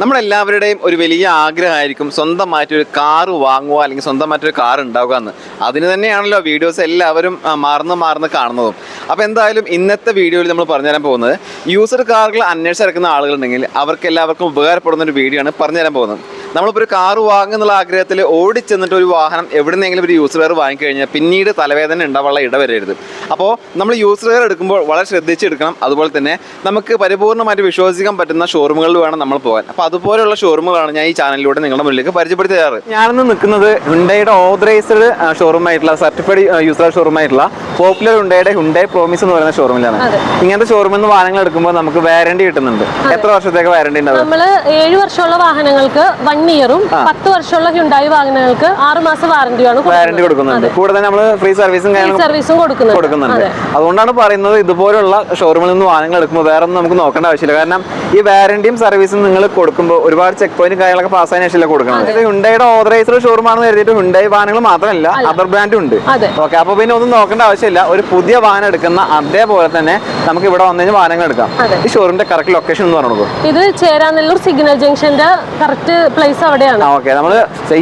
നമ്മളെല്ലാവരുടെയും ഒരു വലിയ ആഗ്രഹമായിരിക്കും സ്വന്തമായിട്ട് ഒരു കാറ് വാങ്ങുക അല്ലെങ്കിൽ സ്വന്തമായിട്ടൊരു കാർ ഉണ്ടാവുക എന്ന്. അതിന് തന്നെയാണല്ലോ വീഡിയോസ് എല്ലാവരും മാറുന്ന മാറുന്ന കാണുന്നതും. അപ്പോൾ എന്തായാലും ഇന്നത്തെ വീഡിയോയിൽ നമ്മൾ പറഞ്ഞുതരാൻ പോകുന്നത് യൂസർ കാറുകൾ അന്വേഷിച്ചിറക്കുന്ന ആളുകളുണ്ടെങ്കിൽ അവർക്ക് എല്ലാവർക്കും ഉപകാരപ്പെടുന്ന ഒരു വീഡിയോ ആണ് പറഞ്ഞുതരാൻ പോകുന്നത്. നമ്മളിപ്പോൾ ഒരു കാർ വാങ്ങുന്നുള്ള ആഗ്രഹത്തിൽ ഓടിച്ചെന്നിട്ട് ഒരു വാഹനം എവിടുന്നെങ്കിലും ഒരു യൂസർ വെയർ വാങ്ങിക്കഴിഞ്ഞാൽ പിന്നീട് തലവേദന ഉണ്ടാവാനുള്ള ഇടവരരുത് അപ്പോൾ നമ്മൾ യൂസർ വെയർ എടുക്കുമ്പോൾ വളരെ ശ്രദ്ധിച്ചെടുക്കണം. അതുപോലെ തന്നെ നമുക്ക് പരിപൂർണമായിട്ട് വിശ്വസിക്കാൻ പറ്റുന്ന ഷോറൂമുകളിൽ വേണം നമ്മൾ പോകാൻ. അപ്പോൾ അതുപോലെയുള്ള ഷോറൂമുകളാണ് ഞാൻ ഈ ചാനലിലൂടെ നിങ്ങളുടെ മുന്നിലേക്ക് പരിചയപ്പെടുത്തി തരാറ്. ഞാനിന്ന് നിൽക്കുന്നത് ഹുണ്ടയുടെ ഓതറൈസ്ഡ് ഷോറൂം ആയിട്ടുള്ള സർട്ടിഫൈഡ് യൂസർ ഷോറൂം ആയിട്ടുള്ള പോപ്പുലർ ഹുണ്ടയുടെ ഹുണ്ടൈ പ്രോമിസ് എന്ന് പറയുന്ന ഷോറൂമിലാണ് ഇങ്ങനത്തെ ഷോറൂമിൽ നിന്ന് വാഹനങ്ങൾ എടുക്കുമ്പോൾ നമുക്ക് വാറണ്ടി കിട്ടുന്നുണ്ട്. എത്ര വർഷത്തേക്ക് വാറണ്ടി ഉണ്ടാവും? നമ്മൾ ഏഴ് വർഷമുള്ള വാഹനങ്ങൾക്ക് വൺ ഇയറും പത്ത് വർഷമുള്ള ഹ്യുണ്ടായി വാഹനങ്ങൾക്ക് ആറ് മാസം വാറന്റിയാണ് വാറണ്ടി കൊടുക്കുന്നുണ്ട്. കൂടാതെ നമ്മൾ ഫ്രീ സർവീസും സർവീസും കൊടുക്കുന്നുണ്ട്. അതുകൊണ്ടാണ് പറയുന്നത് ഇതുപോലുള്ള ഷോറൂമിൽ നിന്ന് വാഹനങ്ങൾ എടുക്കുമ്പോൾ വേറെ ഒന്നും നമുക്ക് നോക്കേണ്ട ആവശ്യമില്ല. കാരണം ഈ വാറണ്ടിയും സർവീസും നിങ്ങൾ കൊടുക്കുമ്പോൾ ഒരുപാട് ചെക്ക് പോയിന്റ് കാര്യങ്ങളൊക്കെ പാസ്സായതിനു ശേഷം കൊടുക്കണം ഇത് ഹുണ്ടയുടെ ഓതറൈസ്ഡ് ഷോറൂം ആണെന്ന് കരുതിയിട്ട് ഹുണ്ടായി വാഹനങ്ങൾ മാത്രമല്ല അതർ ബ്രാൻഡും ഉണ്ട്. ഓക്കെ അപ്പൊ പിന്നെ ഒന്നും നോക്കേണ്ട ആവശ്യമില്ല. ഒരു പുതിയ വാഹനം എടുക്കുന്ന അതേപോലെ തന്നെ നമുക്ക് ഇവിടെ വന്നു കഴിഞ്ഞാൽ വാഹനങ്ങൾ എടുക്കാം. ഈ ഷോറൂമിന്റെ കറക്റ്റ് ലൊക്കേഷൻ എന്ന് പറഞ്ഞു ഇത് ചേരാനല്ലൂർ സിഗ്നൽ ജംഗ്ഷന്റെ കറക്റ്റ് പ്ലേസ് അവിടെയാണ്. ഓക്കെ നമ്മൾ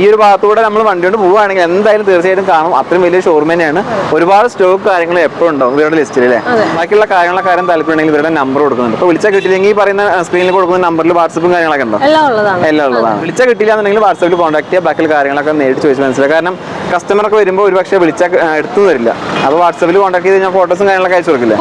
ഈ ഒരു ഭാഗത്തൂടെ നമ്മൾ വണ്ടി കൊണ്ട് പോവുകയാണെങ്കിൽ എന്തായാലും തീർച്ചയായിട്ടും കാണും. അത്രയും വലിയ ഷോറൂം തന്നെയാണ്. ഒരുപാട് സ്റ്റോക്ക് കാര്യങ്ങൾ എപ്പോഴും ഉണ്ടാവും ഇവരുടെ ലിസ്റ്റിൽ അല്ലേ? ബാക്കിയുള്ള കാര്യങ്ങളെ കാര്യം താല്പര്യമുണ്ടെങ്കിൽ ഇവരുടെ നമ്പർ കൊടുക്കുന്നുണ്ട്. അപ്പൊ വിളിച്ചാൽ കിട്ടിയില്ലെങ്കിൽ ഈ പറയുന്ന സ്ക്രീനിൽ കൊടുക്കുന്ന നമ്പറിൽ വാട്സപ്പും കാര്യങ്ങളൊക്കെ ഉണ്ടോ? എല്ലാം ഉള്ളതാണ്. വിളിച്ചാൽ കിട്ടില്ല എന്നുണ്ടെങ്കിൽ വാട്സപ്പിൽ കോൺടാക്ട് ചെയ്യുക ബാക്കിയുള്ള കാര്യങ്ങളൊക്കെ നേരിട്ട് ചോദിച്ച് മനസ്സിലാക്കുക കാരണം കസ്റ്റമറൊക്കെ വരുമ്പോൾ ഒരു പക്ഷേ വിളിച്ചാൽ എടുത്തു തരില്ല അപ്പോൾ വാട്സപ്പിൽ കോൺടാക്ട് ചെയ്ത് കഴിഞ്ഞാൽ ഫോട്ടോസും കാര്യങ്ങളൊക്കെ അയച്ചു കൊടുക്കില്ല?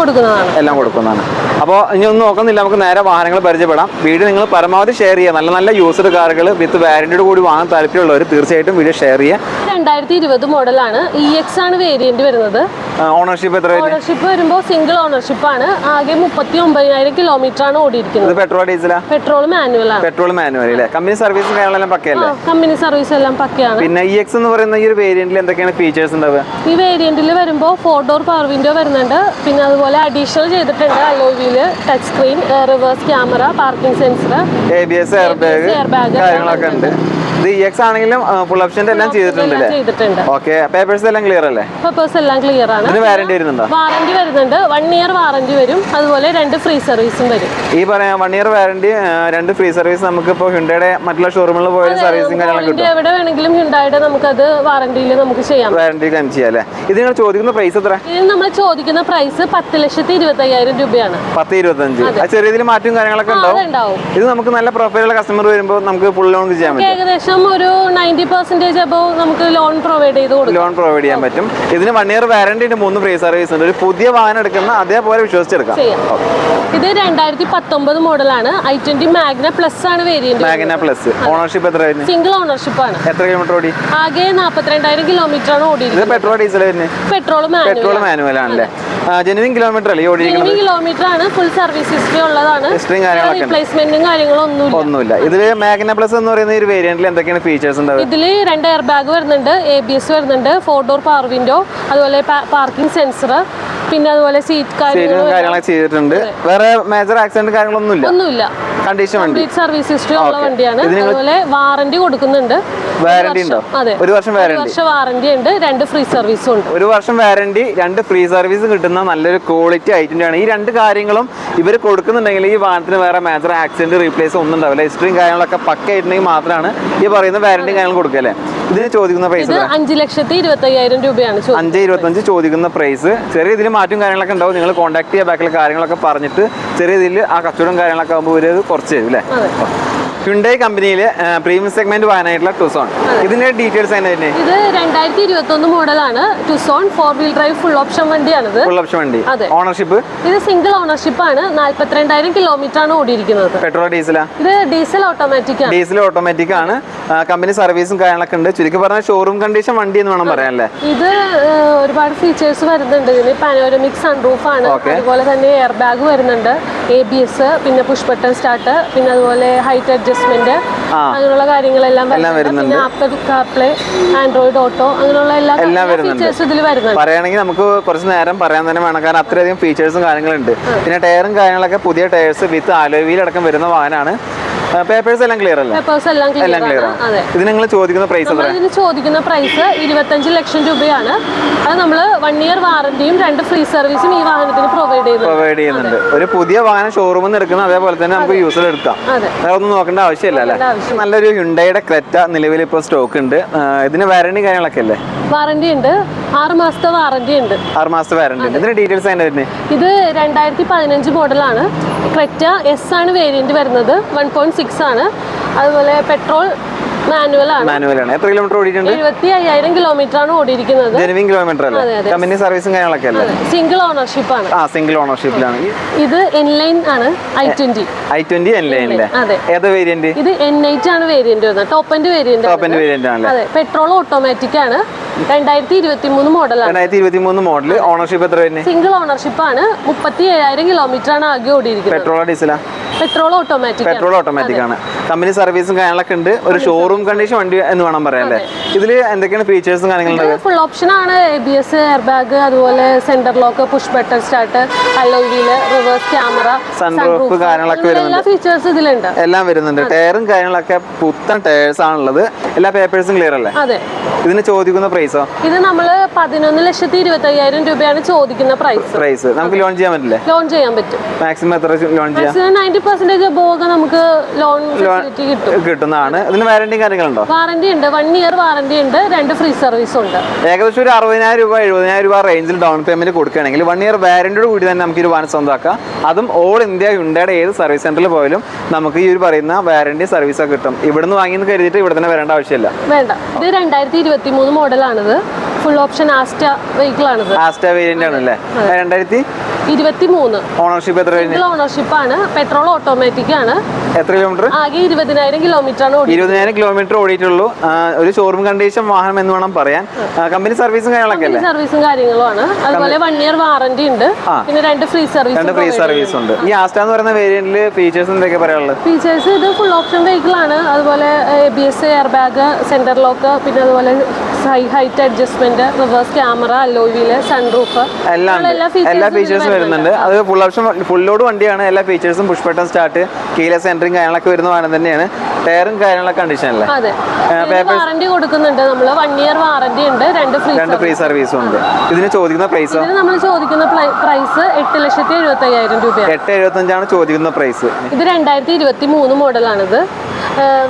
എല്ലാം കൊടുക്കുന്നതാണ്. അപ്പോൾ ഇനി ഒന്നും നോക്കുന്നില്ല നമുക്ക് നേരെ വാഹനങ്ങൾ പരിചയപ്പെടാം. വീഡിയോ നിങ്ങൾ പരമാവധി ഷെയർ ചെയ്യുക. നല്ല നല്ല യൂസ്ഡ് കാറുകൾ വിത്ത് വാറന്റിയോട് കൂടി വാങ്ങാൻ താല്പര്യമുള്ളവർ തീർച്ചയായിട്ടും വീഡിയോ ഷെയർ ചെയ്യുക. രണ്ടായിരത്തി ഇരുപത് മോഡലാണ് ഇ എക്സ് ആണ് വേരിയന്റ് വരുന്നത്. ഓണർഷിപ്പ് എത്ര ഓണർഷിപ്പ് വരുമ്പോൾ സിംഗിൾ ഓണർഷിപ്പ് ആണ്. ആകെ മുപ്പത്തി ഒമ്പതിനായിരം കിലോമീറ്റർ ആണ് ഓടിയിരിക്കുന്നത്. പെട്രോൾ ഡീസലാ പെട്രോൾ മാനുവൽ ആണ്. പെട്രോൾ മാനുവൽ അല്ലേ? കമ്പനി സർവീസ് എല്ലാം പക്കയല്ലേ? കമ്പനി സർവീസ് എല്ലാം പക്കയാണ്. പിന്നെ ഇ എക്സ് എന്ന് പറയുന്ന ഈ ഒരു വേരിയന്റിൽ എന്തൊക്കെയാണ് ഫീച്ചേഴ്സ് ഉണ്ടാവുക? ഈ വേരിയന്റിൽ വരുമ്പോൾ ഫോർ ഡോർ പവർ വിൻഡോ വരുന്നുണ്ട്. പിന്നെ അതുപോലെ അഡീഷണൽ ചെയ്തിട്ടുണ്ട് wheel touch screen reverse camera parking sensor A B S air bag കാര്യങ്ങളൊക്കെ ഉണ്ട്. ഇത് ഇ എക്സ് ആണെങ്കിലും ഫുൾ ഓപ്ഷന്റെ എല്ലാം ചെയ്തിട്ടുണ്ട് ഓക്കെ പേപ്പേഴ്സ് എല്ലാം ക്ലിയർ അല്ലേ? പേപ്പേഴ്സ് എല്ലാം ക്ലിയർ ആണ്. ഇതിന് വാറന്റി വരുന്നുണ്ടോ? വാറന്റി വരുന്നുണ്ട്. വൺ ഇയർ വാറന്റി വരും. അതുപോലെ രണ്ട് ഫ്രീ സർവീസും വരും. ഈ പറയാം വൺ ഇയർ വാറന്റി രണ്ട് ഫ്രീ സർവീസ് നമുക്ക് ഇപ്പോൾ ഹിണ്ടയുടെ മറ്റുള്ള ഷോറൂമിൽ പോയ സർവീസും കാര്യങ്ങളൊക്കെ കിട്ടും. എവിടെ വേണമെങ്കിലും ഹിണ്ടായുടെ നമുക്ക് അത് വാറന്റിയിൽ നമുക്ക് ചെയ്യാം. വാറന്റി ക്ലെയിം ചെയ്യാം അല്ലേ? ഇത് നിങ്ങൾ ചോദിക്കുന്ന പ്രൈസ് എത്ര ഇതിന് നമ്മൾ ചോദിക്കുന്ന പ്രൈസ് പത്ത് ലക്ഷത്തി ഇരുപത്തി അയ്യായിരം രൂപയാണ്. പത്ത് ഇരുപത്തഞ്ച്. ചെറിയ രീതിയിൽ മാറ്റവും കാര്യങ്ങളൊക്കെ ഉണ്ടാവും. ഇത് നമുക്ക് നല്ല പ്രൊഫൈലുള്ള കസ്റ്റമർ വരുമ്പോൾ നമുക്ക് ഫുൾ ലോൺ ചെയ്യാൻ പറ്റും. ഏകദേശം ഒരു നയന്റി പെർസെന്റേജ് അബോ നമുക്ക് ലോൺ പ്രൊവൈഡ് ചെയ്ത് കൊടുക്കും. ലോൺ പ്രൊവൈഡ് ചെയ്യാൻ പറ്റും. ഇതിന് വൺ ഇയർ വാറന്റി ഉണ്ട് മൂന്ന് ഫ്രീ സർവീസ് ഉണ്ട്. ഒരു പുതിയ വാഹനം എടുക്കുന്ന അതേപോലെ വിശ്വസിച്ചെടുക്കാം. ഇത് രണ്ടായിരത്തി പത്തൊമ്പത് മോഡലാണ് ഐ ട്വന്റി മാഗ്ന പ്ലസ് ആണ് വേരിയന്റ് മാഗ്ന പ്ലസ് ഓണർഷിപ്പ് എത്ര സിംഗിൾ ഓണർഷിപ്പ് ആണ്. എത്ര കിലോമീറ്റർ ഓടി? ആകെ നാൽപ്പത്തിരണ്ടായിരം കിലോമീറ്റർ ആണ് ഇത് petrol diesel petrol petrol manual ആണല്ലേ ജെനുവിൻ കിലോമീറ്റർ അല്ലേ? ഓടിയിരിക്കുന്നത്? കിലോമീറ്റർ ആണ്. ഫുൾ സർവീസ് ഹിസ്റ്ററി ഉള്ളതാണ്. റീപ്ലേസ്മെന്റും കാര്യങ്ങളും ഒന്നുമില്ല. ഒന്നുമില്ല. ഇതിൽ മാഗ്ന പ്ലസ് എന്ന് പറയുന്ന ഒരു വേരിയന്റിൽ എന്തൊക്കെയാണ് ഫീച്ചേഴ്സ് ഉണ്ടാവുക? ഇതിൽ രണ്ട് എയർ ബാഗ് വരുന്നുണ്ട് എ ബി എസ് വരുന്നുണ്ട് ഫോർ ഡോർ പവർ വിൻഡോ അതുപോലെ പാർക്കിംഗ് സെൻസർ പിന്നെ അതുപോലെ സീറ്റ് കാര്യങ്ങളൊക്കെ ചെയ്തിട്ടുണ്ട്. വേറെ മേജർ ആക്സിഡന്റ് കാര്യങ്ങളൊന്നുമില്ല? ഒന്നുമില്ല. കണ്ടീഷൻ വണ്ടി? സർവീസ് ഹിസ്റ്ററി ഉള്ള വണ്ടിയാണ്. അതുപോലെ വാറന്റി കൊടുക്കുന്നുണ്ട്. വാറന്റി ഉണ്ടോ? ഒരു വർഷം വാറന്റി വാറന്റി ഉണ്ട് രണ്ട് ഫ്രീ സർവീസും ഉണ്ട്. ഒരു വർഷം വാറന്റി രണ്ട് ഫ്രീ സർവീസ് കിട്ടുന്ന നല്ലൊരു ക്വാളിറ്റി ഐറ്റം ആണ്. ഈ രണ്ട് കാര്യങ്ങളും ഇവർ കൊടുക്കുന്നുണ്ടെങ്കിൽ ഈ വാഹനത്തിന് വേറെ മേജർ ആക്സിഡന്റ് റീപ്ലേസ് ഒന്നും ഉണ്ടാവില്ല. ഹിസ്റ്ററിയും കാര്യങ്ങളൊക്കെ പക്ക ആയിട്ടുണ്ടെങ്കിൽ മാത്രമാണ് ഈ പറയുന്ന വാറന്റി കാര്യങ്ങൾ കൊടുക്കല്ലേ ഇതിന് ചോദിക്കുന്ന പ്രൈസ് അഞ്ച് ലക്ഷത്തി ഇരുപത്തയ്യായിരം രൂപയാണ് അഞ്ച് ഇരുപത്തഞ്ച് ചോദിക്കുന്ന പ്രൈസ് ചെറിയ ഇതിൽ മാറ്റം കാര്യങ്ങളൊക്കെ ഉണ്ടാവും. നിങ്ങൾ കോൺടാക്ട് ചെയ്യുക ബാക്കിലെ കാര്യങ്ങളൊക്കെ പറഞ്ഞിട്ട് ചെറിയ ഇതിൽ ആ കച്ചവടം കാര്യങ്ങളൊക്കെ ആകുമ്പോൾ ഒരു കുറച്ച് തരും അല്ലേ? അതെ കമ്പനിയിലെ പ്രീമിയം സെഗ്മെന്റ് വാഹനമായിട്ടുള്ള ടുസോൺ ഇതിന്റെ ഡീറ്റെയിൽസ് തന്നെ ഇത് രണ്ടായിരത്തി ഇരുപത്തി ഒന്ന് മോഡലാണ്. Tucson four wheel drive full option വണ്ടിയാണിത്. Full option വണ്ടി. ഓണർഷിപ്പ് ഇത് സിംഗിൾ ഓണർഷിപ്പ് ആണ്. നാല്പത്തിരണ്ടായിരം കിലോമീറ്റർ ആണ് ഓടിയിരിക്കുന്നത്. പെട്രോൾ ഡീസലാ ഇത് ഡീസൽ ഓട്ടോമാറ്റിക് ആണ്. ഡീസൽ ഓട്ടോമാറ്റിക് ആണ്. കമ്പനി സർവീസും കാര്യങ്ങളൊക്കെ ഉണ്ട്. ചുരുക്കി പറഞ്ഞാൽ ഷോറൂം കണ്ടീഷൻ വണ്ടി എന്ന് വേണം പറയാൻ അല്ലേ ഇത് ഒരുപാട് ഫീച്ചേഴ്സ് വരുന്നുണ്ട്. ഇതിന് പാനോരമിക് സൺറൂഫ് ആണ്. അതുപോലെ തന്നെ എയർ ബാഗ് വരുന്നുണ്ട്. എ ബി എസ് പിന്നെ പുഷ് ബട്ടൺ സ്റ്റാർട്ട് പിന്നെ അതുപോലെ ഹൈറ്റ് അഡ്ജസ്റ്റ്മെന്റ് അങ്ങനെയുള്ള കാര്യങ്ങളെല്ലാം എല്ലാം വരുന്നുണ്ട്. വരുന്നുണ്ട്. പിന്നെ ആപ്പിൾ കാർപ്ലേ ആൻഡ്രോയിഡ് ഓട്ടോ അങ്ങനെയുള്ള എല്ലാ. ഫീച്ചേഴ്സ് ഇതിൽ വരുന്നുണ്ട്. പറയുകയാണെങ്കിൽ നമുക്ക് കുറച്ച് നേരം പറയാൻ തന്നെ വേണം. കാരണം അത്രയധികം ഫീച്ചേഴ്സും കാര്യങ്ങളുണ്ട്. പിന്നെ ടയറും കാര്യങ്ങളൊക്കെ പുതിയ ടയേഴ്സ് വിത്ത് അലോവിയിൽ അടക്കം വരുന്ന വാഹനമാണ്. പേപ്പേഴ്സ് എല്ലാം ക്ലിയർ അല്ലേ? പേപ്പേഴ്സ് എല്ലാം ക്ലിയർ ആണ്. ഇത് നിങ്ങൾ ചോദിക്കുന്ന പ്രൈസ് ഇതിന് ചോദിക്കുന്ന പ്രൈസ് ഇരുപത്തഞ്ച് ലക്ഷം രൂപയാണ്. അത് നമ്മൾ വൺ ഇയർ വാറന്റിയും രണ്ട് ഫ്രീ സർവീസും ഈ വാഹനത്തിന് പ്രൊവൈഡ് ചെയ്യുന്നുണ്ട്. പ്രൊവൈഡ് ചെയ്യുന്നുണ്ട്. ഒരു പുതിയ വാഹനം ഷോറൂമിൽ നിന്ന് എടുക്കുന്ന അതേപോലെ തന്നെ നമുക്ക് യൂസിൽ എടുക്കാം. വേറെ ഒന്നും നോക്കേണ്ട ആവശ്യമില്ല അല്ലേ? നല്ലൊരു ഹുണ്ടയുടെ ക്രെറ്റ നിലവിൽ ഇപ്പോൾ സ്റ്റോക്ക് ഉണ്ട്. ഇതിന് വാറണ്ടി കാര്യങ്ങളൊക്കെ അല്ലേ? വാറന്റി ഉണ്ട്. ആറ് മാസത്തെ വാറന്റി ഉണ്ട്. ആറ് മാസത്തെ വാറണ്ടി ഉണ്ട്. ഇതിന്റെ ഡീറ്റെയിൽസ് വരുന്നത് ഇത് രണ്ടായിരത്തി പതിനഞ്ച് മോഡലാണ് ക്രെറ്റ എസ് ആണ് വേരിയന്റ് വരുന്നത്. വൺ പോയിന്റ് സിക്സ് ആണ്. അതുപോലെ പെട്രോൾ മാനുവൽ ആണ്. മാനുവൽ ആണ്. എത്ര കിലോമീറ്റർ ഓടിയിട്ടുണ്ട്? എഴുപത്തി അയ്യായിരം കിലോമീറ്റർ ആണ് ഓടിയിരിക്കുന്നത്. ജെനുവിൻ കിലോമീറ്റർ അല്ലേ. കമ്പനി സർവീസും കാര്യങ്ങളൊക്കെ അല്ലേ? സിംഗിൾ ഓണർഷിപ്പ് ആണ്. ആ സിംഗിൾ ഓണർഷിപ്പിലാണ് ഇത് എൻലൈൻ ആണ് I twenty I twenty N ലൈനിലെ അതെ. ഏത് വേരിയന്റ് ഇത് എൻ എയ്റ്റ് ആണ് വേരിയന്റ് വരുന്നത്. Top end variant top end variant ആണ് അതെ. പെട്രോൾ ഓട്ടോമാറ്റിക് ആണ്. രണ്ടായിരത്തി ഇരുപത്തി മൂന്ന് മോഡലാണ് രണ്ടായിരത്തി ഇരുപത്തി മൂന്ന് മോഡൽ ഓണർഷിപ്പ് എത്ര വരുന്നത്? സിംഗിൾ ഓണർഷിപ്പ് ആണ്. മുപ്പത്തി ഏഴായിരം കിലോമീറ്റർ ആണ് ആകെ ഓടിയിരിക്കുന്നത്. പെട്രോളോ ഡീസലാ പെട്രോൾ ഓട്ടോമാറ്റിക് പെട്രോൾ ഓട്ടോമാറ്റിക് ആണ്. കമ്പനി സർവീസും കാര്യങ്ങളൊക്കെ ഉണ്ട്. ഒരു ഷോറൂം കണ്ടീഷൻ വണ്ടി എന്ന് വേണം പറയാല്ലേ ഇതിൽ ഇതിൽ എന്തൊക്കെയാണ് ഫീച്ചേഴ്സും കാര്യങ്ങളും ഫുൾ ഓപ്ഷൻ ആണ്. A B S air bag അതുപോലെ centre lock push button start reverse camera sunroof കാര്യങ്ങളൊക്കെ എല്ലാ ഫീച്ചേഴ്സ് ഇതിലുണ്ട്. എല്ലാം വരുന്നുണ്ട്. ടയറും കാര്യങ്ങളൊക്കെ പുത്തൻ ടയേഴ്സ് ആണുള്ളത്. എല്ലാ പേപ്പേഴ്സും ക്ലിയർ അല്ലേ? അതെ. ഇതിന് ചോദിക്കുന്ന പ്രൈസോ ഇത് നമ്മൾ പതിനൊന്ന് ലക്ഷത്തി ഇരുപത്തി അയ്യായിരം രൂപയാണ് ചോദിക്കുന്ന പ്രൈസ് പ്രൈസ് നമുക്ക് ലോൺ ചെയ്യാൻ പറ്റില്ലേ? ലോൺ ചെയ്യാൻ പറ്റും. മാക്സിമം എത്ര ലോൺ ചെയ്യാം? നയന്റി പെർസെന്റേജ് ബോഗ നമുക്ക് ലോൺ കിട്ടും. കിട്ടുന്നതാണ്. ഇതിന് വാറന്റി കാര്യങ്ങളുണ്ടോ? വാറന്റി ഉണ്ട്. വൺ ഇയർ വാറന്റി ഉണ്ട്. രണ്ട് ഫ്രീ സർവീസ് ഉണ്ട്. ഏകദേശം ഒരു അറുപതിനായിരം രൂപ എഴുപതിനായിരം രൂപ റേഞ്ചിൽ ഡൗൺ പേയ്മെന്റ് കൊടുക്കുകയാണെങ്കിൽ വൺ ഇയർ വാറന്റിയോട് കൂടി തന്നെ നമുക്ക് ഒരു വാഹനം സ്വന്തമാക്കാം. അതും ഓൾ ഇന്ത്യ ഹുണ്ടയുടെ ഏത് സർവീസ് സെന്ററിൽ പോയാലും നമുക്ക് ഈ ഒരു പറയുന്ന വാറന്റി സർവീസൊക്കെ കിട്ടും. ഇവിടുന്ന് വാങ്ങിയെന്ന് കരുതിയിട്ട് ഇവിടെ തന്നെ വരേണ്ട ആവശ്യമില്ല. വേണ്ട. ഇത് രണ്ടായിരത്തി ഇരുപത്തി മൂന്ന് മോഡലാണിത് ഫുൾ ഓപ്ഷൻ ആസ്റ്റ വെഹിക്കിൾ ആണിത്. ആസ്റ്റ വേരിയന്റ് ആണല്ലേ? രണ്ടായിരത്തി ഇരുപത്തി മൂന്ന് ഓണർഷിപ്പ് എത്ര കഴിഞ്ഞ്? ഓണർഷിപ്പ് ആണ്. പെട്രോൾ ഓട്ടോമാറ്റിക് ആണ്. എത്ര കിലോമീറ്റർ ആകെ ഇരുപതിനായിരം കിലോമീറ്റർ ആണ് ഇരുപതിനായിരം കിലോമീറ്റർ ഓടിയിട്ടുള്ളൂ. ഒരു ഷോറൂം കണ്ടീഷൻ വാഹനം എന്ന് വേണം പറയാൻ. കമ്പനി സർവീസും കാര്യങ്ങളൊക്കെ അല്ലേ? സർവീസും കാര്യങ്ങളും ആണ് അതുപോലെ വൺ ഇയർ വാറന്റി ഉണ്ട്. പിന്നെ രണ്ട് ഫ്രീ സർവീസ് രണ്ട് ഫ്രീ സർവീസ് ഉണ്ട്. ഈ ആസ്റ്റ എന്ന് പറയുന്ന വേരിയന്റിൽ ഫീച്ചേഴ്സ് എന്തൊക്കെ പറയാനുള്ളത്? ഫീച്ചേഴ്സ് ഇത് ഫുൾ ഓപ്ഷൻ വെഹിക്കിൾ ആണ്. അതുപോലെ A B S air bag centre lock പിന്നെ അതുപോലെ height adjustment reverse camera alloy wheel sunroof എല്ലാം എല്ലാ ഫീച്ചേഴ്സും വരുന്നുണ്ട്. അത് ഫുൾ ഓപ്ഷൻ ഫുൾ ലോഡ് വണ്ടിയാണ്. എല്ലാ ഫീച്ചേഴ്സും push button start keyless centring കാര്യങ്ങളൊക്കെ വരുന്ന വാഹനം തന്നെയാണ്. ടയറും കാര്യങ്ങളൊക്കെ കണ്ടീഷൻ അല്ലേ? അതെ. വാറന്റി കൊടുക്കുന്നുണ്ട്. നമ്മൾ വൺ ഇയർ വാറന്റി ഉണ്ട്. രണ്ട് ഫ്രീ രണ്ട് ഫ്രീ സർവീസും ഉണ്ട്. ഇതിന് ചോദിക്കുന്ന പ്രൈസ് നമ്മൾ ചോദിക്കുന്ന പ്രൈസ് എട്ട് ലക്ഷത്തി എഴുപത്തി അയ്യായിരം രൂപ എട്ട് എഴുപത്തി അഞ്ചാണ് ചോദിക്കുന്ന പ്രൈസ് ഇത് രണ്ടായിരത്തി ഇരുപത്തി മൂന്ന് മോഡലാണിത്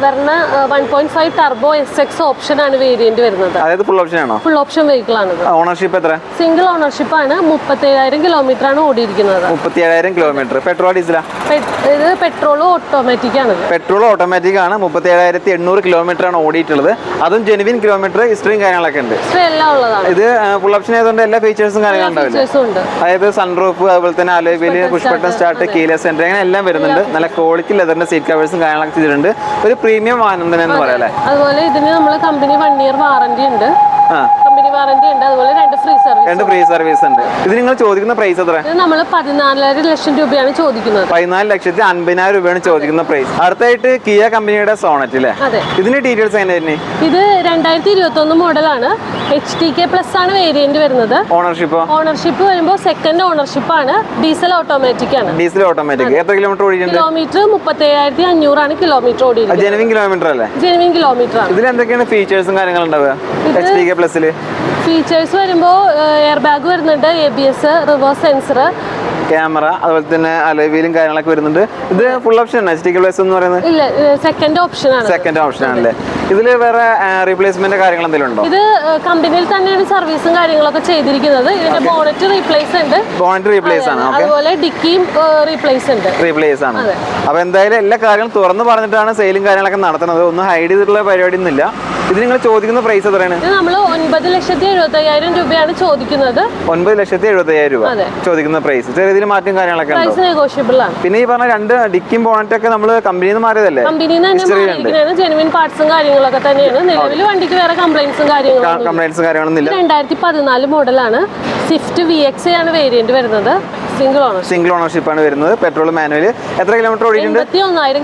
വരുന്ന one point five turbo S X option ആണ് വേരിയന്റ് വരുന്നത്. അതായത് ഫുൾ ഓപ്ഷൻ ആണോ? ഫുൾ ഓപ്ഷൻ വെഹിക്കിൾ ആണ് ഓണർഷിപ്പ് എത്ര? സിംഗിൾ ഓണർഷിപ്പ് ആണ്. മുപ്പത്തേഴായിരം കിലോമീറ്റർ ആണ് ഓടിയിരിക്കുന്നത്. മുപ്പത്തി ഏഴായിരം കിലോമീറ്റർ പെട്രോൾ ഡീസലാ ഇത് പെട്രോൾ ഓട്ടോമാറ്റിക് ആണ്. പെട്രോൾ ഓട്ടോമാറ്റിക് ആണ്. മുപ്പത്തി ഏഴായിരത്തി എണ്ണൂറ് കിലോമീറ്റർ ആണ് ഓടിയിട്ടുള്ളത്. അതും ജെനുവിൻ കിലോമീറ്റർ ഹിസ്റ്ററിയും കാര്യങ്ങളൊക്കെ ഉണ്ട്. എല്ലാം ഉള്ളതാണ്. ഇത് ഫുൾ ഓപ്ഷൻ ആയതുകൊണ്ട് എല്ലാ ഫീച്ചേഴ്സും കാര്യങ്ങളും ഉണ്ട്. അതായത് സൺറൂഫ് അതുപോലെ തന്നെ അലോയിൽ push button start keyless centre അങ്ങനെ എല്ലാം വരുന്നുണ്ട്. നല്ല ക്വാളിറ്റി ലെതറിന്റെ സീറ്റ് കവേഴ്സും കാര്യങ്ങളൊക്കെ ചെയ്തിട്ടുണ്ട്. ഒരു പ്രീമിയം വാഹനം തന്നെ എന്ന് പറയാം അതുപോലെ ഇതിന് നമ്മൾ കമ്പനി വൺ ഇയർ വാറന്റി ഉണ്ട്. കമ്പനി വാറന്റി ഉണ്ട്. അതുപോലെ രണ്ട് ഫ്രീ സർവീസ് രണ്ട് ഫ്രീ സർവീസ് ഉണ്ട്. ഇത് നിങ്ങൾ ചോദിക്കുന്ന പ്രൈസ് എത്ര ഇത് നമ്മൾ പതിനാലര ലക്ഷം രൂപയാണ് ചോദിക്കുന്നത്. പതിനാല് ലക്ഷത്തി അൻപതിനായിരം രൂപയാണ് ചോദിക്കുന്ന പ്രൈസ് അടുത്തായിട്ട് കിയ കമ്പനിയുടെ സോണറ്റ് അല്ലേ ഇതിന്റെ ഡീറ്റെയിൽസ് എങ്ങനെ തന്നെ ഇത് രണ്ടായിരത്തി ഇരുപത്തി ഒന്ന് മോഡലാണ് എച്ച് ടി കെ പ്ലസ് ആണ് വേരിയന്റ് വരുന്നത്. ഓണർഷിപ്പ് ഓണർഷിപ്പ് വരുമ്പോൾ സെക്കൻഡ് ഓണർഷിപ്പ് ആണ്. ഡീസൽ ഓട്ടോമാറ്റിക് ആണ്. ഡീസൽ ഓട്ടോമാറ്റിക് എത്ര കിലോമീറ്റർ ഓടിയിട്ടുണ്ട്? കിലോമീറ്റർ മുപ്പത്തേഴായിരത്തി ആണ് കിലോമീറ്റർ ഓടിക്കുന്നത് ജെനുവിൻ കിലോമീറ്റർ അല്ലേ? ജെനുവിൻ കിലോമീറ്റർ ആണ്. ഇതിൽ എന്തൊക്കെയാണ് ഫീച്ചേഴ്സും കാര്യങ്ങളും ഉണ്ടാവുക? എച്ച് ഡി കെ പ്ലസിൽ ഫീച്ചേഴ്സ് വരുമ്പോൾ എയർ ബാഗ് വരുന്നുണ്ട് A B S reverse sensor camera അതുപോലെ തന്നെ അലോവീലും കാര്യങ്ങളൊക്കെ വരുന്നുണ്ട്. ഇത് ഫുൾ ഓപ്ഷൻ ആണ്? എച്ച് ഡി പ്ലസ് എന്ന് പറയുന്നത്? ഇല്ല സെക്കൻഡ് ഓപ്ഷൻ ആണ്. സെക്കൻഡ് ഓപ്ഷൻ ആണല്ലേ? ഇതിൽ വേറെ റീപ്ലേസ്മെന്റ് കാര്യങ്ങൾ എന്തെങ്കിലും ഉണ്ടോ? ഇത് കമ്പനിയിൽ തന്നെയാണ് സർവീസും കാര്യങ്ങളൊക്കെ ചെയ്തിരിക്കുന്നത്. ഇതിന്റെ ബോണറ്റ് റീപ്ലേസ് ഉണ്ട്. ബോണറ്റ് റീപ്ലേസ് ആണ് അതുപോലെ ഡിക്കിയും റീപ്ലേസ് ഉണ്ട്. റീപ്ലേസ് ആണ്. അപ്പോൾ അപ്പൊ എന്തായാലും എല്ലാ കാര്യങ്ങളും തുറന്നു പറഞ്ഞിട്ടാണ് സെയിലും കാര്യങ്ങളൊക്കെ നടത്തുന്നത്. ഒന്നും ഹൈഡ് ചെയ്തിട്ടുള്ള പരിപാടി ഒന്നുമില്ല ഇത് നിങ്ങൾ ചോദിക്കുന്ന പ്രൈസ് എത്രയാണ്? ഇത് നമ്മൾ ഒൻപത് ലക്ഷത്തി എഴുപത്തി അയ്യായിരം രൂപയാണ് ചോദിക്കുന്നത്. ഒൻപത് ലക്ഷത്തി എഴുപത്തി അയ്യായിരം രൂപ ചോദിക്കുന്ന പ്രൈസ് ചെറിയ മാറ്റം കാര്യങ്ങളൊക്കെ പ്രൈസ് നെഗോഷ്യബിൾ ആണ്. പിന്നെ ഈ പറഞ്ഞ രണ്ട് ഡിക്കും ബോണറ്റ് ഒക്കെ നമ്മൾ കമ്പനിയിൽ നിന്ന് മാറിയതല്ലേ? കമ്പനിയിൽ നിന്ന് ജെനുവിൻ പാർട്സും കാര്യങ്ങളൊക്കെ തന്നെയാണ്. നിലവിൽ വണ്ടിക്ക് വേറെ കംപ്ലൈൻസും കാര്യങ്ങളും രണ്ടായിരത്തി പതിനാല് മോഡലാണ് സ്വിഫ്റ്റ് വി എക്സ് ആണ് വേരിയന്റ് വരുന്നത്. സിംഗിൾ ഓണർ സിംഗിൾ ഓണർഷിപ്പ് ആണ് വരുന്നത്. പെട്രോൾ മാനുവൽ എത്ര കിലോമീറ്റർ ഓടിയിട്ടുണ്ട്?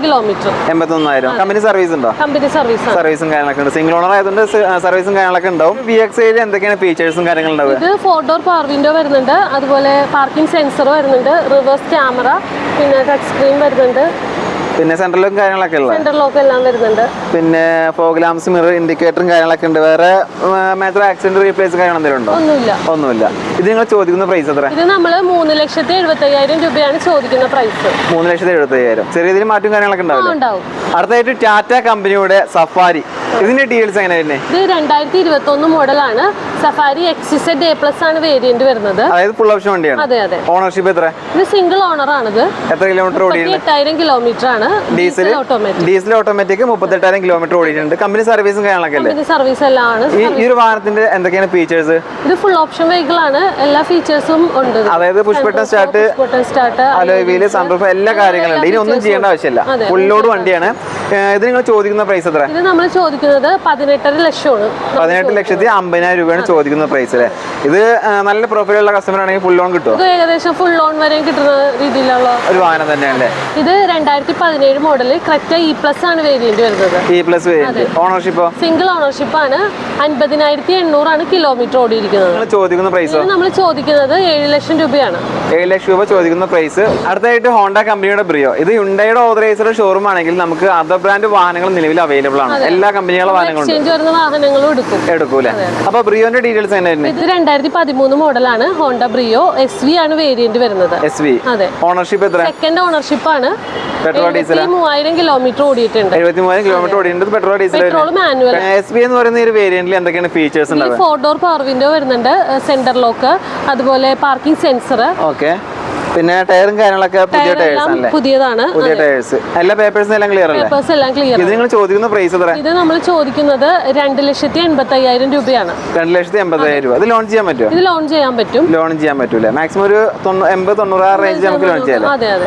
കിലോമീറ്റർ എൺപത്തൊന്നായിരം കമ്പനി സർവീസ് ഉണ്ടോ? കമ്പനി സർവീസ് സർവീസും കാര്യങ്ങളൊക്കെ ഉണ്ട്. സിംഗിൾ ഓണർ ആയതുകൊണ്ട് സർവീസും കാര്യങ്ങളൊക്കെ ഉണ്ടാവും. വി എക്സ് ഐയിൽ എന്തൊക്കെയാണ് ഫീച്ചേഴ്സും കാര്യങ്ങളും ഉണ്ടാവുക? ഇത് ഫോർ ഡോർ പവർ വിൻഡോ വരുന്നുണ്ട്. അതുപോലെ പാർക്കിംഗ് സെൻസർ വരുന്നുണ്ട്. റിവേഴ്സ് ക്യാമറ പിന്നെ ടച്ച് സ്ക്രീൻ വരുന്നുണ്ട്. പിന്നെ സെൻട്രലും കാര്യങ്ങളൊക്കെ ഉള്ളത്. സെന്റർ ലോക്ക് എല്ലാം വരുന്നുണ്ട്. പിന്നെ ഫോഗ്ലാംസ് മിറർ ഇൻഡിക്കേറ്ററും കാര്യങ്ങളൊക്കെ ഉണ്ട്. വേറെ മേജർ ആക്സിഡന്റ് റീപ്ലേസ് കാര്യങ്ങൾ എന്തെങ്കിലും ഉണ്ടോ? ഒന്നുമില്ല. ഒന്നുമില്ല. ഇത് നിങ്ങൾ ചോദിക്കുന്ന പ്രൈസ് എത്ര ഇത് നമ്മൾ മൂന്ന് ലക്ഷത്തി എഴുപത്തി അയ്യായിരം രൂപയാണ് ചോദിക്കുന്ന പ്രൈസ് മൂന്ന് ലക്ഷത്തി എഴുപത്തി അയ്യായിരം ചെറിയ രീതിയിൽ മാറ്റം കാര്യങ്ങളൊക്കെ ഉണ്ടാവും. അടുത്തായിട്ട് ടാറ്റ കമ്പനിയുടെ സഫാരി ഇതിന്റെ ഡീറ്റെയിൽസ് എങ്ങനെ തന്നെ ഇത് രണ്ടായിരത്തി ഇരുപത്തി ഒന്ന് മോഡലാണ് സഫാരി എക്സിസെഡ് എ പ്ലസ് ആണ് വേരിയന്റ് വരുന്നത്. അതായത് ഫുൾ ഓപ്ഷൻ വണ്ടിയാണ്. അതെ അതെ. ഓണർഷിപ്പ് എത്ര ഇത് സിംഗിൾ ഓണർ ആണിത്. എത്ര കിലോമീറ്റർ ഓടിയിട്ടുണ്ട്? എട്ടായിരം കിലോമീറ്റർ ആണ്. ഡീസൽ ഓട്ടോമാറ്റിക് ഡീസൽ ഓട്ടോമാറ്റിക് മുപ്പത്തെട്ടായിരം കിലോമീറ്റർ ഓടിയിട്ടുണ്ട്. കമ്പനി സർവീസും കാര്യങ്ങളൊക്കെ അല്ലേ? സർവീസ് എല്ലാം ആണ്. ഈ ഒരു വാഹനത്തിന്റെ എന്തൊക്കെയാണ് ഫീച്ചേഴ്സ് ഇത് ഫുൾ ഓപ്ഷൻ വെഹിക്കിൾ ആണ്. എല്ലാ ഫീച്ചേഴ്സും ഉണ്ട്. അതായത് push button start start, alloy wheel sunroof എല്ലാ കാര്യങ്ങളുണ്ട് ഇനി ഒന്നും ചെയ്യേണ്ട ആവശ്യമില്ല. ഫുൾ ലോഡ് വണ്ടിയാണ്. ഇത് നിങ്ങൾ ചോദിക്കുന്ന പ്രൈസ് എത്ര ഇത് നമ്മൾ ചോദിക്കുന്നത് പതിനെട്ടര ലക്ഷമാണ്. പതിനെട്ട് ലക്ഷത്തി അമ്പതിനായിരം രൂപയാണ് ചോദിക്കുന്ന പ്രൈസ് അല്ലേ ഇത് നല്ല പ്രൊഫൈലുള്ള കസ്റ്റമർ ആണെങ്കിൽ ഫുൾ ലോൺ കിട്ടും ഇത് ഏകദേശം ഫുൾ ലോൺ വരെ കിട്ടുന്ന രീതിയിലുള്ള ഒരു വാഹനം തന്നെയാണ് ഇത് രണ്ടായിരത്തി പതിനേഴ് മോഡൽ ക്രെറ്റ ഇ പ്ലസ് ആണ് വേരിയന്റ് വരുന്നത്. E plus variant ഓണർഷിപ്പോ single ownership ആണ്. അൻപതിനായിരത്തി എണ്ണൂറാണ് കിലോമീറ്റർ ഓടിയിരിക്കുന്നത്. ചോദിക്കുന്ന പ്രൈസ് നമ്മൾ ചോദിക്കുന്നത് ഏഴ് ലക്ഷം രൂപയാണ്. ഏഴ് ലക്ഷം രൂപ ചോദിക്കുന്ന പ്രൈസ് അടുത്തായിട്ട് ഹോണ്ട കമ്പനിയുടെ ബ്രിയോ ഇത് യുണ്ടയുടെ ഓതറൈസ്ഡ് ഷോറൂം ആണെങ്കിൽ നമുക്ക് അതർ ബ്രാൻഡ് വാഹനങ്ങൾ നിലവിൽ അവൈലബിൾ ആണ്. എല്ലാ കമ്പനികളുടെ വാഹനങ്ങളും എടുക്കും. അപ്പൊ ബ്രിയോന്റെ ഡീറ്റെയിൽസ് തന്നെ ഇത് രണ്ടായിരത്തി പതിമൂന്ന് മോഡലാണ് ഹോണ്ട ബ്രിയോ എസ് വി ആണ് വേരിയന്റ് വരുന്നത്. എസ് വി അതെ. ഓണർഷിപ്പ് എത്ര? സെക്കൻഡ് ഓണർഷിപ്പ് ആണ്. പെട്രോൾ ഡീസൽ മൂവായിരം കിലോമീറ്റർ ഓടിയിട്ടുണ്ട്. എഴുപത്തി മൂവായിരം കിലോമീറ്റർ ഓടിയിട്ടുണ്ട്. Petrol diesel petrol manual S B എന്ന് പറയുന്ന ഒരു വേരിയന്റിൽ എന്തൊക്കെയാണ് ഫീച്ചേഴ്സ് ഉണ്ടാവുക? ഫോർ ഡോർ പവർ വിൻഡോ വരുന്നുണ്ട്. സെന്റർ ലോക്ക് അതുപോലെ പാർക്കിംഗ് സെൻസർ ഓക്കെ പിന്നെ ടയറും കാര്യങ്ങളൊക്കെ പുതിയ ടയേഴ്സ് അല്ലേ? പുതിയതാണ്. പുതിയ ടയേഴ്സ്. എല്ലാ പേപ്പേഴ്സും എല്ലാം ക്ലിയർ അല്ലേ? പേപ്പേഴ്സ് എല്ലാം ക്ലിയർ ഇത് നിങ്ങൾ ചോദിക്കുന്ന പ്രൈസ് എത്ര ഇത് നമ്മൾ ചോദിക്കുന്നത് രണ്ട് ലക്ഷത്തി എൺപത്തി അയ്യായിരം രൂപയാണ്. രണ്ട് ലക്ഷത്തി എൺപതായിരം രൂപ. അത് ലോൺ ചെയ്യാൻ പറ്റുമോ ഇത് ലോൺ ചെയ്യാൻ പറ്റും. ലോൺ ചെയ്യാൻ പറ്റൂല? മാക്സിമം ഒരു എൺപത് തൊണ്ണൂറ് റേഞ്ച് നമുക്ക് ലോൺ ചെയ്യാം അതെ അതെ.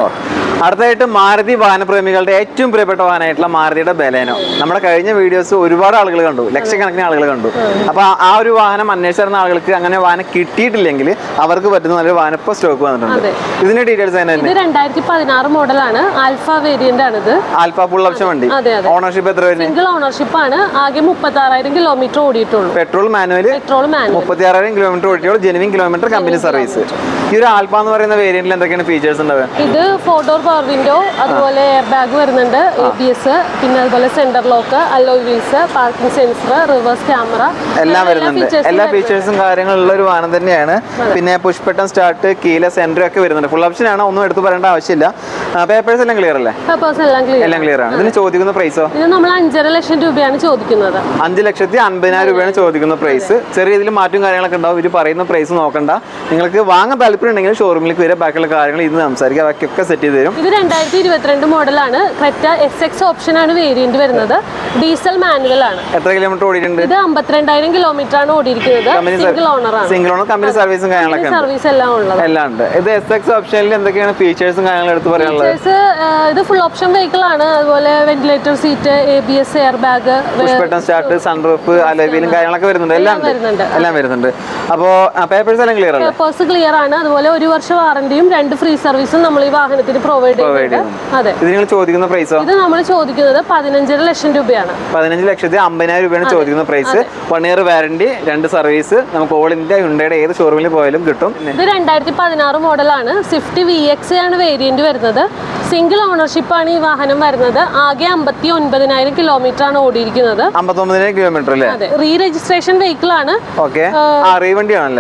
അടുത്തായിട്ട് മാരുതി വാഹനപ്രേമികളുടെ ഏറ്റവും പ്രിയപ്പെട്ട വാഹനമായിട്ടുള്ള മാരുതിയുടെ ബലേനോ. നമ്മുടെ കഴിഞ്ഞ വീഡിയോസ് ഒരുപാട് ആളുകൾ കണ്ടു. ലക്ഷക്കണക്കിന് ആളുകൾ കണ്ടു. അപ്പൊ ആ- ഒരു വാഹനം അന്വേഷിച്ചിരുന്ന ആളുകൾക്ക് അങ്ങനെ വാഹനം കിട്ടിയിട്ടില്ലെങ്കിൽ അവർക്ക് പറ്റുന്ന നല്ലൊരു വാഹനം ഇപ്പോൾ സ്റ്റോക്ക് വന്നിട്ടുണ്ട്. ഇതിന്റെ ഡീറ്റെയിൽസ് തന്നെ ഇത് രണ്ടായിരത്തി പതിനാറ് മോഡലാണ്. ആൽഫ വേരിയന്റ് ആണിത്. ആൽഫ ഫുൾ ഓപ്ഷൻ വണ്ടി. ഓണർഷിപ്പ് എത്ര വരുന്നത് സിംഗിൾ ഓണർഷിപ്പ് ആണ്. ആകെ മുപ്പത്തി ആറായിരം കിലോമീറ്റർ ഓടിയിട്ടുള്ളൂ പെട്രോൾ മാനുവൽ പെട്രോൾ മാനുവൽ മുപ്പത്തി ആറായിരം കിലോമീറ്റർ ഓടിയിട്ടുള്ളൂ ജെനുവിൻ കിലോമീറ്റർ കമ്പനി സർവീസ് ഈ ഒരു ആൽഫ എന്ന് പറയുന്ന വേരിയന്റിൽ എന്തൊക്കെയാണ് ഫീച്ചേഴ്സ് ഉണ്ടാവുക? ഇത് ഫോർ ഡോർ പവർ വിൻഡോ അതുപോലെ എയർ ബാഗ് വരുന്നുണ്ട് എ ബി എസ് പിന്നെ അതുപോലെ centre lock alloy wheels parking sensor reverse camera എല്ലാം വരുന്നുണ്ട്. എല്ലാ ഫീച്ചേഴ്സും കാര്യങ്ങളും ഉള്ള ഒരു വാഹനം തന്നെയാണ്. പിന്നെ പുഷ് ബട്ടൺ സ്റ്റാർട്ട് കീല സെന്റർ ഒക്കെ വരുന്നുണ്ട്. ഫുൾ ഓപ്ഷൻ ആണ് ഒന്നും എടുത്തു പറയേണ്ട ആവശ്യമില്ല. പേപ്പേഴ്സ് എല്ലാം ക്ലിയർ അല്ലേ? പേപ്പേഴ്സ് എല്ലാം ക്ലിയർ എല്ലാം ക്ലിയർ ആണ്. ഇതിന് ചോദിക്കുന്ന പ്രൈസോ ഇത് നമ്മൾ അഞ്ചര ലക്ഷം രൂപയാണ് ചോദിക്കുന്നത്. അഞ്ച് ലക്ഷത്തി അൻപതിനായിരം രൂപയാണ് ചോദിക്കുന്ന പ്രൈസ് ചെറിയ രീതിയിൽ മാറ്റം കാര്യങ്ങളൊക്കെ ഉണ്ടാവും. ഇവർ പറയുന്ന പ്രൈസ് നോക്കണ്ട. നിങ്ങൾക്ക് വാങ്ങാൻ താല്പര്യം ഉണ്ടെങ്കിൽ ഷോറൂമിലേക്ക് വരെ ബാക്കിയുള്ള കാര്യങ്ങൾ ഇന്ന് സംസാരിക്കുക ബാക്കിയൊക്കെ സെറ്റ് ചെയ്ത് തരും. ഇത് രണ്ടായിരത്തി ഇരുപത്തിരണ്ട് മോഡലാണ്. ക്രെറ്റ എസ് എക്സ് ഓപ്ഷൻ ആണ് വേരിയന്റ് വരുന്നത്. ഡീസൽ മാനുവൽ ആണ്. എത്ര കിലോമീറ്റർ ഓടിയിട്ടുണ്ട്? ഇത് അമ്പത്തിരണ്ടായിരം കിലോമീറ്റർ ആണ് ഓടിയിരിക്കുന്നത്. സിംഗിൾ ഓണർ ആണ്. സിംഗിൾ ഓണർ കമ്പനി സർവീസും കാര്യങ്ങളൊക്കെ സർവീസ് എല്ലാം ഉള്ളത്. എല്ലാം ഉണ്ട്. ഇത് എസ് എക്സ് ഓപ്ഷനിൽ എന്തൊക്കെയാണ് ഫീച്ചേഴ്സും കാര്യങ്ങളും എടുത്ത് പറയാനുള്ളത്? ഫീച്ചേഴ്സ് ഇത് ഫുൾ ഓപ്ഷൻ വെഹിക്കിൾ ആണ്. അതുപോലെ ventilator seat A B S air bag push button start sunroof അലവിലും കാര്യങ്ങളൊക്കെ വരുന്നുണ്ട്. എല്ലാം വരുന്നുണ്ട്. എല്ലാം വരുന്നുണ്ട്. അപ്പോൾ പേപ്പേഴ്സ് എല്ലാം ക്ലിയർ ആണ് പേപ്പേഴ്സ് ക്ലിയർ ആണ്. അതുപോലെ ഒരു വർഷം വാറന്റിയും രണ്ട് ഫ്രീ സർവീസും നമ്മൾ ഈ വാഹനത്തിന് പ്രൊവൈഡ് ചെയ്യുന്നുണ്ട് അതെ. ഇത് നിങ്ങൾ ചോദിക്കുന്ന പ്രൈസോ ഇത് നമ്മൾ ചോദിക്കുന്നത് പതിനഞ്ചര ലക്ഷം രൂപയാണ്. പതിനഞ്ച് ലക്ഷത്തി അമ്പതിനായിരം രൂപയാണ് ചോദിക്കുന്ന പ്രൈസ് വൺ ഇയർ വാറണ്ടി രണ്ട് സർവീസ് നമുക്ക് ഓൾ ഇന്ത്യ ഹുണ്ടയുടെ ഏത് ഷോറൂമിൽ പോയാലും കിട്ടും. ഇത് രണ്ടായിരത്തി പതിനാറ് മോഡലാണ് സ്വിഫ്റ്റ് വി എക്സ് ആണ് വേരിയന്റ് വരുന്നത്. സിംഗിൾ ഓണർഷിപ്പ് ആണ് ഈ വാഹനം വരുന്നത്. ആകെ അമ്പത്തി ഒൻപതിനായിരം കിലോമീറ്റർ ആണ് ഓടിയിരിക്കുന്നത്. കിലോമീറ്റർ അല്ലേ റീ രജിസ്ട്രേഷൻ വെഹിക്കിൾ ആണ്.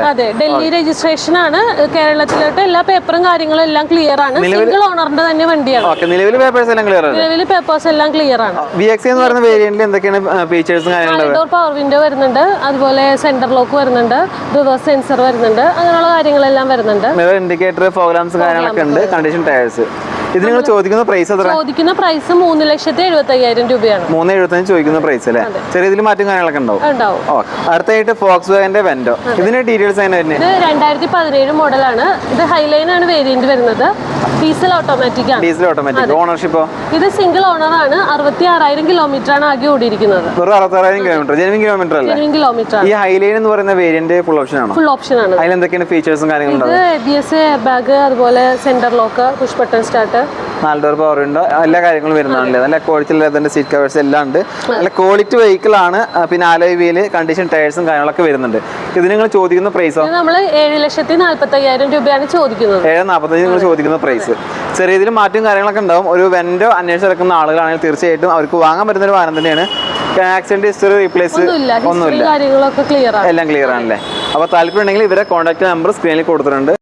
അതെ. ഡൽഹി രജിസ്ട്രേഷൻ ആണ്. കേരളത്തിലോട്ട് എല്ലാ പേപ്പറും കാര്യങ്ങളും എല്ലാം ക്ലിയർ ആണ്. സിംഗിൾ ഓണറിന്റെ തന്നെ വണ്ടിയാണ്. നിലവിൽ പേപ്പേഴ്സ് എല്ലാം ക്ലിയർ ആണ്. നിലവിൽ പേപ്പേഴ്സ് എല്ലാം ക്ലിയർ ആണ്. വി എക്സ് എന്ന് പറയുന്ന വേരിയന്റിൽ എന്തൊക്കെയാണ് ഫീച്ചേഴ്സും കാര്യങ്ങളും പവർ വിൻഡോ വരുന്നുണ്ട് അതുപോലെ സെന്റർ ലോക്ക് വരുന്നുണ്ട് റിവേഴ്സ് സെൻസർ വരുന്നുണ്ട് അങ്ങനെയുള്ള കാര്യങ്ങളെല്ലാം വരുന്നുണ്ട്. ഇൻഡിക്കേറ്റർ പ്രോഗ്രാംസ് കാര്യങ്ങളൊക്കെ ഉണ്ട് കണ്ടീഷൻ ടയേഴ്സ് ഇത് നിങ്ങൾ ചോദിക്കുന്ന പ്രൈസ് എത്ര ചോദിക്കുന്ന പ്രൈസ് മൂന്ന് ലക്ഷത്തി എഴുപത്തി അയ്യായിരം രൂപയാണ്. മൂന്ന് എഴുപത്തഞ്ച് ചോദിക്കുന്ന പ്രൈസ് അല്ലേ? ചെറിയ ഇതിൽ മാറ്റം കാര്യങ്ങളൊക്കെ ഉണ്ടാവും. അടുത്തായിട്ട് ഫോക്സ് വാഗന്റെ വെൻഡോ ഇതിന്റെ ഡീറ്റെയിൽസ് അതിന് വരുന്നത് രണ്ടായിരത്തി പതിനേഴ് മോഡലാണ് ഇത് ഹൈലൈൻ ആണ് വേരിയന്റ് വരുന്നത്. ഡീസൽ ഓട്ടോമാറ്റിക് ആണ്. Diesel automatic. ഓണർഷിപ്പോ ഇത് സിംഗിൾ ആണ്. അറുപത്തി ആറായിരം കിലോമീറ്റർ ആണ് ആകെ ഓടിയിരിക്കുന്നത്. വെറും അറുപത്താറായിരം കിലോമീറ്റർ ജെനുവിൻ കിലോമീറ്റർ അല്ലേ? ജെനുവിൻ കിലോമീറ്റർ ഈ ഹൈലൈൻ എന്ന് പറയുന്ന വേരിയന്റ് ഫുൾ ഓപ്ഷൻ ആണ്? ഫുൾ ഓപ്ഷൻ ആണ്. അതിൽ എന്തൊക്കെയാണ് ഫീച്ചേഴ്സും കാര്യങ്ങളും ഇത് A B S air bag അതുപോലെ centre lock push button start നാല് ഡോർ പവർ വിൻഡോ എല്ലാ കാര്യങ്ങളും വരുന്നതാണല്ലേ? നല്ല ക്വാളിറ്റി ലെതറിന്റെ സീറ്റ് കവേഴ്സ് എല്ലാം ഉണ്ട്. നല്ല ക്വാളിറ്റി വെഹിക്കിൾ ആണ് പിന്നെ ആലോയ് വീൽ കണ്ടീഷൻ ടയേഴ്സും കാര്യങ്ങളൊക്കെ വരുന്നുണ്ട്. ഇത് നിങ്ങൾ ചോദിക്കുന്ന പ്രൈസോ നമ്മൾ ഏഴ് ലക്ഷത്തി നാല്പത്തി അയ്യായിരം രൂപയാണ് ചോദിക്കുന്നത്. ഏഴ് നാൽപ്പത്തഞ്ച് നിങ്ങൾ ചോദിക്കുന്ന പ്രൈസ് ചെറിയ രീതിയിൽ മാറ്റം കാര്യങ്ങളൊക്കെ ഉണ്ടാവും. ഒരു വെൻഡോ അന്വേഷിച്ച് നടക്കുന്ന ആളുകളാണെങ്കിൽ തീർച്ചയായിട്ടും അവർക്ക് വാങ്ങാൻ പറ്റുന്ന ഒരു വാഹനം തന്നെയാണ്. ആക്സിഡന്റ് ഹിസ്റ്ററി റീപ്ലേസ് ഒന്നുമില്ല. എല്ലാം ക്ലിയർ ആണല്ലേ? അപ്പോൾ താല്പര്യം ഉണ്ടെങ്കിൽ ഇവരെ കോൺടാക്ട് നമ്പർ സ്ക്രീനിൽ കൊടുത്തിട്ടുണ്ട്.